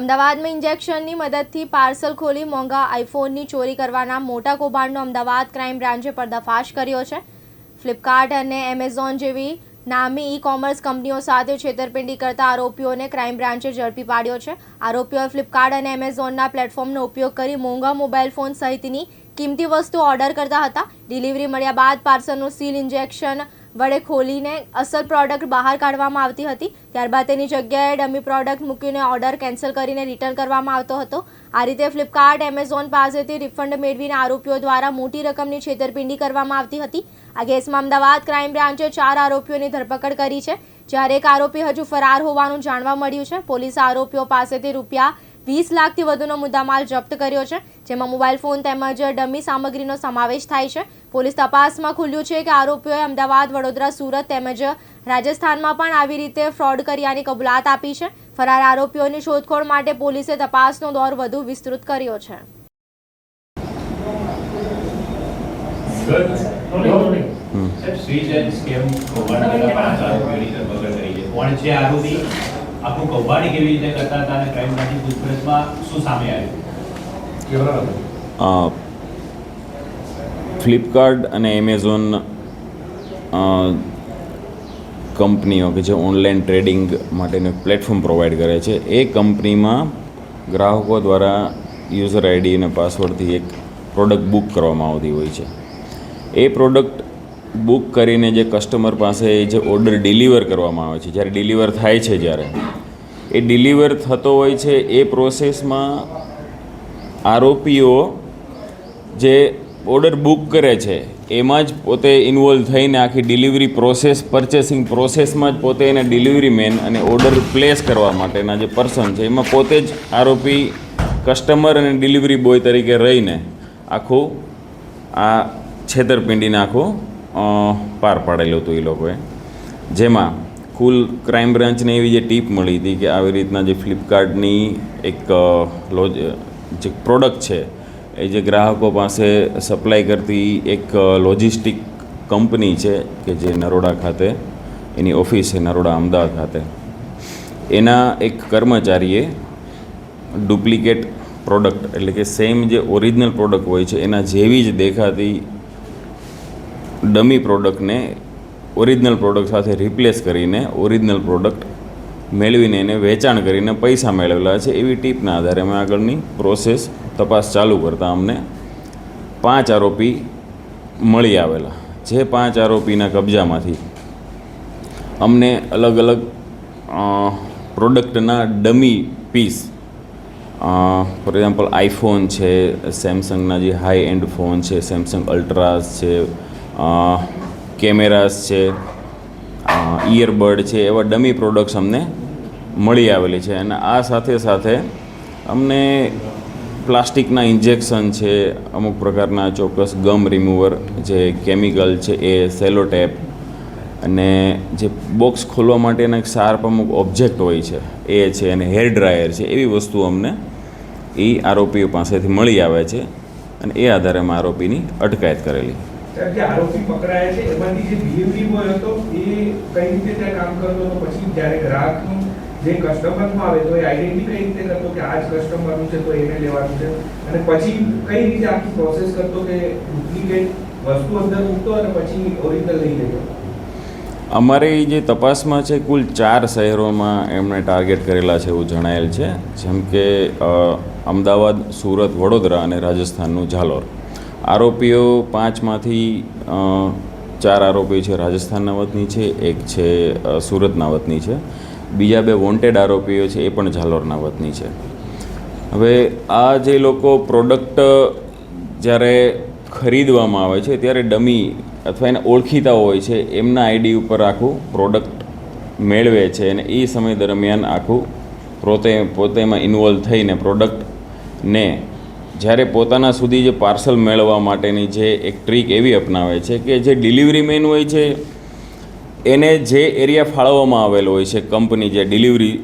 અમદાવાદમાં ઇન્જેક્શનની મદદથી પાર્સલ ખોલી મોંઘા આઈફોનની ચોરી કરવાના મોટા કૌભાંડનો અમદાવાદ ક્રાઇમ બ્રાન્ચે પર્દાફાશ કર્યો છે. ફ્લિપકાર્ટ અને એમેઝોન જેવી નામી ઈ કોમર્સ કંપનીઓ સાથે છેતરપિંડી કરતા આરોપીઓને ક્રાઇમ બ્રાન્ચે ઝડપી પાડ્યો છે. આરોપીઓએ ફ્લિપકાર્ટ અને એમેઝોનના પ્લેટફોર્મનો ઉપયોગ કરી મોંઘા મોબાઈલ ફોન સહિતની કિંમતી વસ્તુઓ ઓર્ડર કરતા હતા. ડિલિવરી મળ્યા બાદ પાર્સલનું સીલ ઇન્જેક્શન વડે ખોલીને અસલ પ્રોડક્ટ બહાર કાઢવામાં આવતી હતી. ત્યારબાદ તેની જગ્યાએ ડમી પ્રોડક્ટ મૂકીને ઓર્ડર કેન્સલ કરીને રિટર્ન કરવામાં આવતો હતો. આ રીતે ફ્લિપકાર્ટ એમેઝોન પાસેથી રિફંડ મેળવીને આરોપીઓ દ્વારા મોટી રકમની છેતરપિંડી કરવામાં આવતી હતી. આ કેસમાં અમદાવાદ ક્રાઇમ બ્રાન્ચે ચાર આરોપીઓની ધરપકડ કરી છે. જ્યારે એક આરોપી હજુ ફરાર હોવાનું જાણવા મળ્યું છે, પોલીસે આરોપીઓ પાસેથી રૂપિયા વીસ લાખથી વધુનો મુદ્દામાલ જપ્ત કર્યો છે જેમાં મોબાઈલ ફોન તેમજ ડમી સામગ્રીનો સમાવેશ થાય છે. પોલીસ તપાસમાં ખુલ્યું છે કે આરોપીઓએ અમદાવાદ વડોદરા સુરત તેમજ રાજસ્થાનમાં પણ આવી રીતે ફ્રોડ કર્યાની કબૂલાત આપી છે. ફરાર આરોપીઓની શોધખોળ માટે પોલીસે તપાસનો દોર વધુ વિસ્તૃત કર્યો છે. સાહેબ સ્વીચ એન્ડ સ્કેમ કૌભાંડ કરતા પાંચ આરોપીઓની ધરપકડ કરી છે. કોણ છે આરોપી? આખું કૌભાંડ કેવી રીતે કરતા હતા અને ક્રાઇમ બ્રાન્ચની પૂછપરછમાં શું સામે આવ્યું? ફ્લિપકાર્ટ અને એમેઝોન કંપનીઓ કે જે ઓનલાઈન ટ્રેડિંગ માટેનું પ્લેટફોર્મ પ્રોવાઈડ કરે છે, એ કંપનીમાં ગ્રાહકો દ્વારા યુઝર આઈડી અને પાસવર્ડથી એક પ્રોડક્ટ બુક કરવામાં આવતી હોય છે. એ પ્રોડક્ટ બુક કરીને જે કસ્ટમર પાસે જે ઓર્ડર ડિલિવર કરવામાં આવે છે, જ્યારે ડિલિવર થાય છે જ્યારે, એ ડિલિવર થતો હોય છે એ પ્રોસેસમાં આરોપીઓ જે ઓર્ડર બુક કરે છે, એમાં જ પોતે ઇન્વોલ્વ થઈને આખી ડિલિવરી પ્રોસેસ, પરચેસિંગ પ્રોસેસમાં જ પોતે એને ડિલિવરી મેન અને ઓર્ડર પ્લેસ કરવા માટેના જે પર્સન છે, એમાં પોતે જ આરોપી કસ્ટમર અને ડિલિવરી બોય તરીકે રહીને આખું આ છેતરપિંડીને આખું પાર પાડેલું હતું એ લોકોએ. જેમાં કુલ ક્રાઇમ બ્રાન્ચને એવી જે ટીપ મળી હતી કે આવી રીતના જે ફ્લિપકાર્ટની એક લોજ, જે પ્રોડક્ટ છે, એ જે ગ્રાહકો પાસે સપ્લાય કરતી એક લોજિસ્ટિક કંપની છે કે જે નરોડા ખાતે, એની ઓફિસ છે નરોડા અમદાવાદ ખાતે. એના એક કર્મચારીએ ડુપ્લિકેટ પ્રોડક્ટ એટલે કે સેમ જે ઓરિજિનલ પ્રોડક્ટ હોય છે, એના જેવી જ દેખાતી ડમી પ્રોડક્ટને ઓરિજિનલ પ્રોડક્ટ સાથે રિપ્લેસ કરીને ઓરિજિનલ પ્રોડક્ટ મેળવીને એને વેચાણ કરીને પૈસા મેળવેલા છે એવી ટીપના આધારે અમે આગળની પ્રોસેસ તપાસ ચાલુ કરતાં અમને પાંચ આરોપી મળી આવેલા. જે પાંચ આરોપીના કબજામાંથી અમને અલગ અલગ પ્રોડક્ટના dummy piece for example iPhone છે, સેમસંગના જે હાઈ એન્ડ ફોન છે, સેમસંગ અલ્ટ્રાસ છે કેમેરાસ છે ઇયરબડ છે, એવા ડમી પ્રોડક્ટ્સ અમને મળી આવેલી છે. અને આ સાથે સાથે અમને પ્લાસ્ટિકના ઇન્જેક્શન છે, અમુક પ્રકારના ચોક્કસ ગમ રિમૂવર જે કેમિકલ છે એ સેલો ટેપ અને જે બોક્સ ખોલવા માટેના એક શાર્પ અમુક ઓબ્જેક્ટ હોય છે, એ છે અને હેર ડ્રાયર છે, એવી વસ્તુ અમને એ આરોપીઓ પાસેથી મળી આવે છે અને એ આધારે અમે આરોપીની અટકાયત કરેલી. સાહેબ, જે આરોપી પકડાયા છે એમાંથી જે ડિલિવરી બોય હતો એ કઈ રીતે ત્યાં કામ કરતો હતો પછી જ્યારે ગ્રાહકનું જે કસ્ટમરમાં આવે તો એ આઈડેન્ટિટી કઈ રીતે કરતો કે આ જ કસ્ટમરનું છે તો એને લેવાનું છે. અને પછી કઈ રીતે આખી પ્રોસેસ કરતો કે ડુપ્લિકેટ વસ્તુ અંદર મૂકતો અને પછી ઓરિજિનલ લઈ લેતો? અમારી જે તપાસમાં છે કુલ ચાર શહેરોમાં એમણે ટાર્ગેટ કરેલા છે એવું જણાયેલ છે. જેમ કે અમદાવાદ સુરત વડોદરા અને રાજસ્થાનનું ઝાલોર. આરોપીઓ પાંચમાંથી ચાર આરોપી છે, રાજસ્થાનના વતની છે, એક છે સુરતના વતની છે. બીજા બે વોન્ટેડ આરોપીઓ છે, એ પણ ઝાલોરના વતની છે. હવે આ જે લોકો પ્રોડક્ટ જ્યારે ખરીદવામાં આવે છે, ત્યારે ડમી અથવા એને ઓળખીતા હોય છે, એમના આઈડી ઉપર આખું પ્રોડક્ટ મેળવે છે અને એ સમય દરમિયાન આખું પોતે પોતે એમાં ઇન્વોલ્વ થઈને પ્રોડક્ટને જ્યારે પોતાના સુધી જે પાર્સલ મેળવવા માટેની જે એક ટ્રીક એવી અપનાવે છે કે જે ડિલિવરી મેન હોય છે, એને જે એરિયા ફાળવવામાં આવેલો હોય છે કંપની જે ડિલિવરી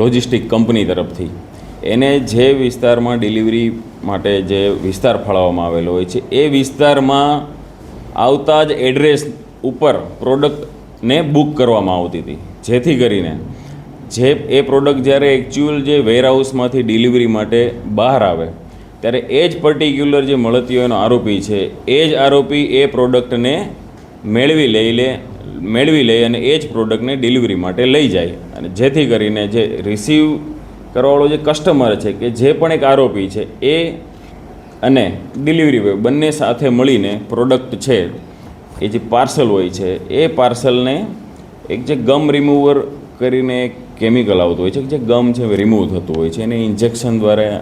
લોજિસ્ટિક કંપની તરફથી, એને જે વિસ્તારમાં ડિલિવરી માટે જે વિસ્તાર ફાળવવામાં આવેલો હોય છે, એ વિસ્તારમાં આવતા જ એડ્રેસ ઉપર પ્રોડક્ટને બુક કરવામાં આવતી હતી. જેથી કરીને જે એ પ્રોડક્ટ જ્યારે એકચ્યુઅલ જે વેરહાઉસમાંથી ડિલિવરી માટે બહાર આવે, ત્યારે એ જ પર્ટિક્યુલર જે મળતી હોય એનો આરોપી છે, એ જ આરોપી એ પ્રોડક્ટને મેળવી લઈ લે, મેળવી લે અને એ જ પ્રોડક્ટને ડિલિવરી માટે લઈ જાય. અને જેથી કરીને જે રિસીવ કરવાવાળો જે કસ્ટમર છે કે જે પણ એક આરોપી છે, એ અને ડિલિવરી બોય બંને સાથે મળીને પ્રોડક્ટ છે, એ જે પાર્સલ હોય છે, એ પાર્સલને એક જે ગમ રિમૂવર કરીને એક કેમિકલ આવતું હોય છે કે જે ગમ છે રિમૂવ થતું હોય છે એને ઇન્જેક્શન દ્વારા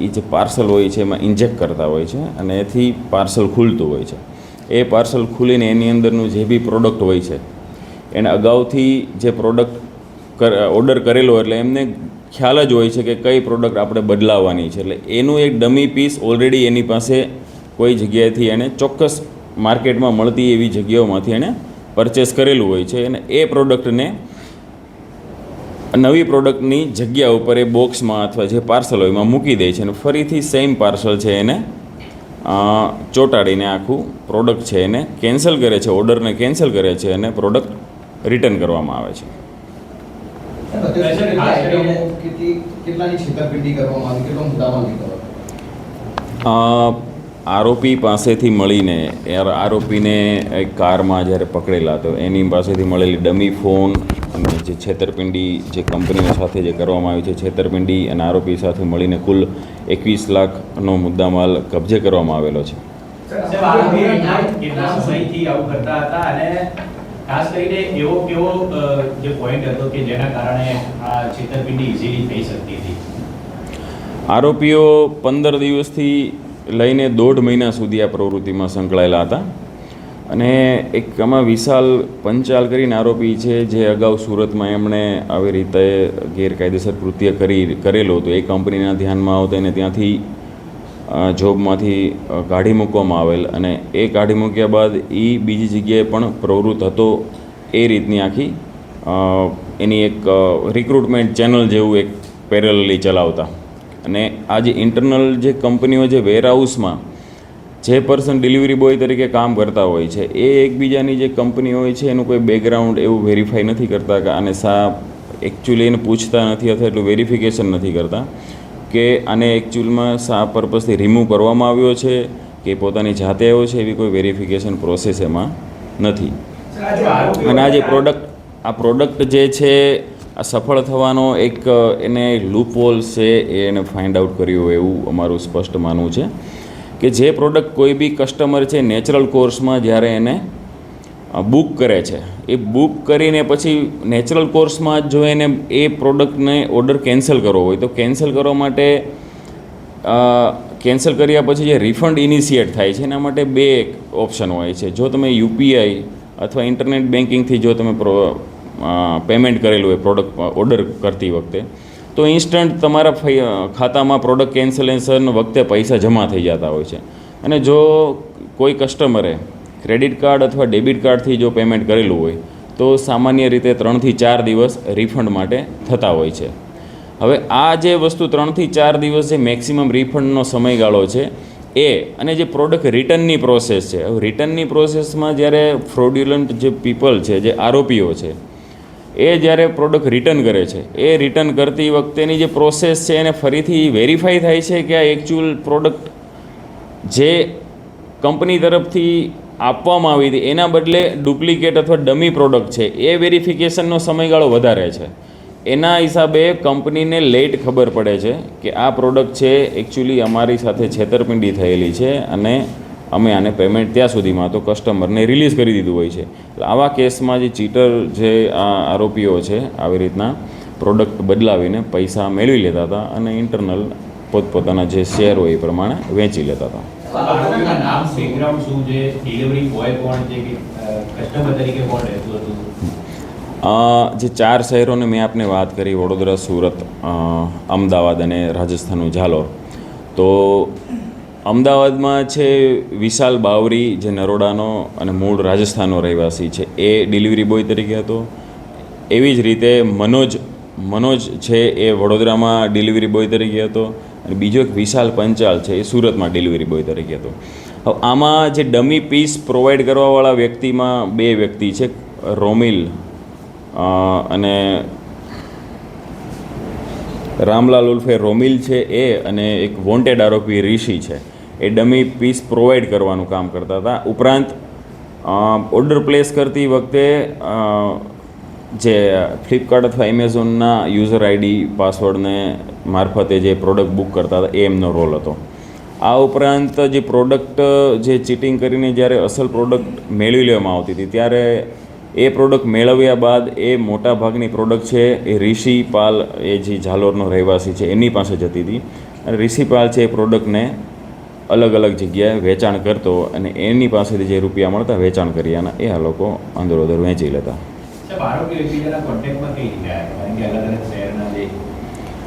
એ જે પાર્સલ હોય છે એમાં ઇન્જેક્ટ કરતા હોય છે અને એથી પાર્સલ ખુલતું હોય છે. એ પાર્સલ ખુલીને એની અંદરનું જે બી પ્રોડક્ટ હોય છે, એને અગાઉથી જે પ્રોડક્ટ કર ઓર્ડર કરેલો એટલે એમને ખ્યાલ જ હોય છે કે કઈ પ્રોડક્ટ આપણે બદલાવવાની છે. એટલે એનું એક ડમી પીસ ઓલરેડી એની પાસે કોઈ જગ્યાએથી એણે ચોક્કસ માર્કેટમાં મળતી એવી જગ્યાઓમાંથી એણે પરચેસ કરેલું હોય છે અને એ પ્રોડક્ટને નવી પ્રોડક્ટની જગ્યા ઉપર એ બોક્સમાં અથવા જે પાર્સલ હોય એમાં મૂકી દે છે અને ફરીથી સેમ પાર્સલ છે એને ચોંટાડીને આખું પ્રોડક્ટ છે એને કેન્સલ કરે છે ઓર્ડરને કેન્સલ કરે છે અને પ્રોડક્ટ રિટર્ન કરવામાં આવે છે. કેટલાની કરવામાં આવી? આરોપી પાસેથી મળીને આરોપીને એક કારમાં જ્યારે પકડેલા તો એની પાસેથી મળેલી ડમી ફોન અને જે છેતરપિંડી જે કંપનીઓ સાથે જે કરવામાં આવી છે છેતરપિંડી અને આરોપી સાથે મળીને કુલ એકવીસ લાખનો મુદ્દામાલ કબજે કરવામાં આવેલો છે. સાહેબ, આરોપી કેટલા કેટલા સમયથી આવું કરતા હતા અને ખાસ કરીને એવો કેવો જે પોઈન્ટ હતો કે જેના કારણે આ છેતરપિંડી ઇઝીલી થઈ શકતી હતી? આરોપીઓ પંદર દિવસથી લઈને દોઢ મહિના સુધી આ પ્રવૃત્તિમાં સંકળાયેલા હતા. અને એક આમાં વિશાલ પંચાલ કરીને આરોપી છે, જે અગાઉ સુરતમાં એમણે આવી રીતે ગેરકાયદેસર કૃત્ય કરી, કરેલું હતું. એ કંપનીના ધ્યાનમાં આવતા એને ત્યાંથી જોબમાંથી કાઢી મૂકવામાં આવેલ. અને એ કાઢી મૂક્યા બાદ એ બીજી જગ્યાએ પણ પ્રવૃત્ત હતો એ રીતની આખી એની એક રિક્રુટમેન્ટ ચેનલ જેવું એક પેરેલલી ચલાવતા. અને આ જે ઇન્ટરનલ જે કંપનીઓ જે વેરહાઉસમાં જે પર્સન ડિલિવરી બોય તરીકે કામ કરતા હોય છે એ એકબીજાની જે કંપની હોય છે એનું કોઈ બેકગ્રાઉન્ડ એવું વેરીફાઈ નથી કરતા કે આને સા એકચ્યુઅલી એને પૂછતા નથી અથવા એટલું વેરિફિકેશન નથી કરતા કે આને એકચ્યુઅલમાં શા પર્પઝથી રિમૂવ કરવામાં આવ્યો છે કે પોતાની જાતે આવ્યો છે એવી કોઈ વેરિફિકેશન પ્રોસેસ એમાં નથી. અને આ જે પ્રોડક્ટ આ પ્રોડક્ટ જે છે આ સફળ થવાનો એક એને લૂપહોલ છે એ એને ફાઇન્ડ આઉટ કર્યું હોય એવું અમારું સ્પષ્ટ માનવું છે કે જે પ્રોડક્ટ કોઈ બી કસ્ટમર છે નેચરલ કોર્સમાં જ્યારે એને બુક કરે છે. એ બુક કરીને પછી નેચરલ કોર્સમાં જ એને એ પ્રોડક્ટને ઓર્ડર કેન્સલ કરવો હોય તો કેન્સલ કરવા માટે કેન્સલ કર્યા પછી જે રિફંડ ઇનિશિએટ થાય છે એના માટે બે ઓપ્શન હોય છે. જો તમે યુપીઆઈ અથવા ઇન્ટરનેટ બેન્કિંગથી જો તમે પેમેન્ટ કરેલું હોય પ્રોડક્ટ ઓર્ડર કરતી વખતે, તો ઇન્સ્ટન્ટ તમારા ખાતામાં પ્રોડક્ટ કેન્સલેશન વખતે પૈસા જમા થઈ જતા હોય છે. અને જો કોઈ કસ્ટમરે ક્રેડિટ કાર્ડ અથવા ડેબિટ કાર્ડથી જો પેમેન્ટ કરેલું હોય, તો સામાન્ય રીતે ત્રણથી ચાર દિવસ રિફંડ માટે થતા હોય છે. હવે આ જે વસ્તુ ત્રણથી ચાર દિવસ જે મેક્સિમમ રિફંડનો સમયગાળો છે, એ અને જે પ્રોડક્ટ રિટર્નની પ્રોસેસ છે રિટર્નની પ્રોસેસમાં જ્યારે ફ્રોડ્યુલન્ટ જે પીપલ છે, જે આરોપીઓ છે એ જ્યારે પ્રોડક્ટ રિટર્ન કરે છે, એ રિટર્ન કરતી વખતેની જે પ્રોસેસ છે એને ફરીથી વેરીફાઈ થાય છે કે આ એકચ્યુઅલ પ્રોડક્ટ જે કંપની તરફથી આપવામાં આવી હતી, એના બદલે ડુપ્લિકેટ અથવા ડમી પ્રોડક્ટ છે, એ વેરિફિકેશનનો સમયગાળો વધારે છે. એના હિસાબે કંપનીને લેટ ખબર પડે છે કે આ પ્રોડક્ટ છે એકચ્યુઅલી અમારી સાથે છેતરપિંડી થયેલી છે અને અમે આને પેમેન્ટ ત્યાં સુધીમાં તો કસ્ટમરને રિલીઝ કરી દીધું હોય છે. એટલે આવા કેસમાં જે ચીટર જે આ આરોપીઓ છે આવી રીતના પ્રોડક્ટ બદલાવીને પૈસા મેળવી લેતા હતા અને ઇન્ટરનલ પોતપોતાના જે શેર હોય એ પ્રમાણે વેચી લેતા હતા. જે ચાર શહેરોને મેં આપને વાત કરી વડોદરા સુરત અમદાવાદ અને રાજસ્થાનનું ઝાલોર. તો અમદાવાદમાં છે વિશાલ બાવરી, જે નરોડાનો અને મૂળ રાજસ્થાનનો રહેવાસી છે. એ ડિલિવરી બોય તરીકે હતો. એવી જ રીતે મનોજ મનોજ છે એ વડોદરામાં ડિલિવરી બોય તરીકે હતો અને બીજો એક વિશાલ પંચાલ છે એ સુરતમાં ડિલિવરી બોય તરીકે હતો. હવે આમાં જે ડમી પીસ પ્રોવાઈડ કરવાવાળા વ્યક્તિમાં બે વ્યક્તિ છે, રોમિલ અને રામલાલ ઉલ્ફે રોમિલ છે એ અને એક વોન્ટેડ આરોપી રિષિ છે. એ ડમી પીસ પ્રોવાઈડ કરવાનું કામ કરતા હતા. ઉપરાંત ઓર્ડર પ્લેસ કરતી વખતે જે ફ્લિપકાર્ટ અથવા એમેઝોનના યુઝર આઈડી પાસવર્ડને મારફતે જે પ્રોડક્ટ બુક કરતા હતા, એ એમનો રોલ હતો. આ ઉપરાંત જે પ્રોડક્ટ જે ચીટિંગ કરીને જ્યારે અસલ પ્રોડક્ટ મેળવી લેવામાં આવતી હતી, ત્યારે એ પ્રોડક્ટ મેળવ્યા બાદ એ મોટા ભાગની પ્રોડક્ટ છે એ ઋષિ પાલ, એ જે ઝાલોરનો રહેવાસી છે એની પાસે જતી હતી. અને ઋષિ પાલ છે એ પ્રોડક્ટને અલગ અલગ જગ્યાએ વેચાણ કરતો અને એની પાસેથી જે રૂપિયા મળતા વેચાણ કર્યાના એ આ લોકો અંદરોદર વેચી લેતા.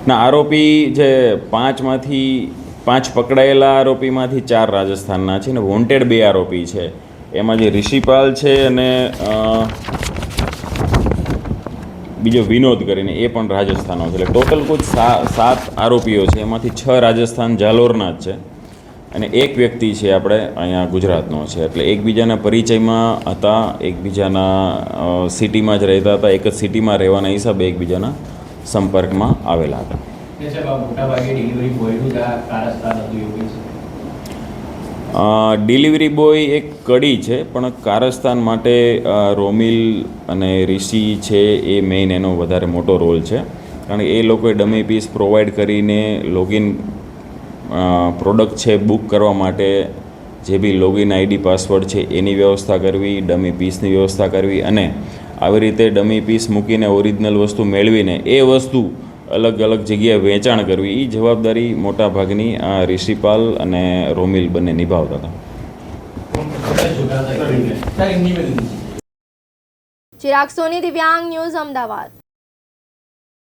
ના આરોપી જે પાંચમાંથી પાંચ પકડાયેલા આરોપીમાંથી ચાર રાજસ્થાનના છે ને વોન્ટેડ બે આરોપી છે. એમાં જે ઋષિપાલ છે અને બીજો વિનોદ કરીને એ પણ રાજસ્થાનનો છે. એટલે ટોટલ કુલ સાત આરોપીઓ છે. એમાંથી છ રાજસ્થાન જાલોરના જ છે. અને એક વ્યક્તિ છે આપણે અહીંયા ગુજરાતનો છે. એટલે એકબીજાના પરિચયમાં હતા એકબીજાના સિટીમાં જ રહેતા હતા એક જ સિટીમાં રહેવાના હિસાબે એકબીજાના સંપર્કમાં આવેલા હતા. ડિલિવરી બોય એક કડી છે પણ કારસ્તાન માટે રોમિલ અને ઋષિ છે એ મેઇન એનો વધારે મોટો રોલ છે. કારણ કે એ લોકોએ ડમી પીસ પ્રોવાઈડ કરીને લોગિન પ્રોડક્ટ છે બુક કરવા માટે જે બી લોગિન આઈડી પાસવર્ડ છે એની વ્યવસ્થા કરવી ડમી પીસની વ્યવસ્થા કરવી અને આવી રીતે ડમી પીસ મૂકીને ઓરિજિનલ વસ્તુ મેળવીને એ વસ્તુ અલગ અલગ જગ્યાએ વેચાણ કરવી એ જવાબદારી મોટા ભાગની આ ઋષિપાલ અને રોમિલ બંને નિભાવતા હતા. ચિરાગ સોની દિવ્યાંગ ન્યૂઝ અમદાવાદ.